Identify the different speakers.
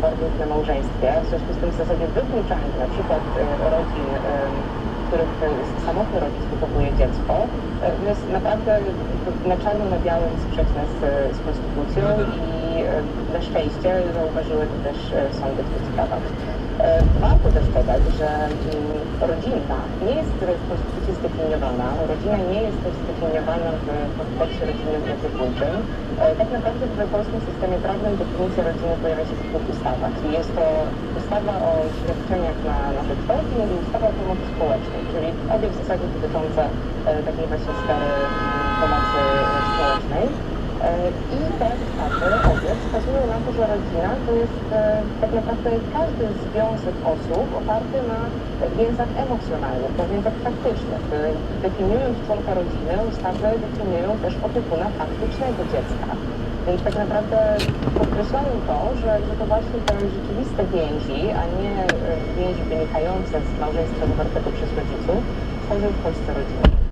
Speaker 1: w małżeństwie, w związku z tym w zasadzie wykluczając na przykład e, rodzin, e, których samotny rodzic wychowuje dziecko, e, jest naprawdę na czarno na białym sprzeczne z, z konstytucją i na szczęście zauważyły to też e, sądy w tych sprawach. E, Warto też dodać, że mm, rodzina nie jest w Konstytucji zdefiniowana, rodzina nie jest też zdefiniowana w kontekście rodzinnym opiekuńczym. E, Tak naprawdę w polskim systemie prawnym definicja rodziny pojawia się w dwóch ustawach. I jest to ustawa o świadczeniach na, na rzecz rodzin i ustawa o pomocy społecznej, czyli obie w zasadzie dotyczące e, takiej właśnie sfery pomocy e, społecznej. E, I te ustawy obie wskazują na to, że rodzina to jest e, tak naprawdę każdy związek osób oparty na więzach emocjonalnych, na więzach faktycznych. Definiując członka rodziny, ustawy definiują też opiekuna faktycznego dziecka. Więc tak naprawdę podkreślają to, że, że to właśnie te rzeczywiste więzi, a nie e, więzi wynikające z małżeństwa zawartego przez rodziców, tworzą w Polsce rodzinę.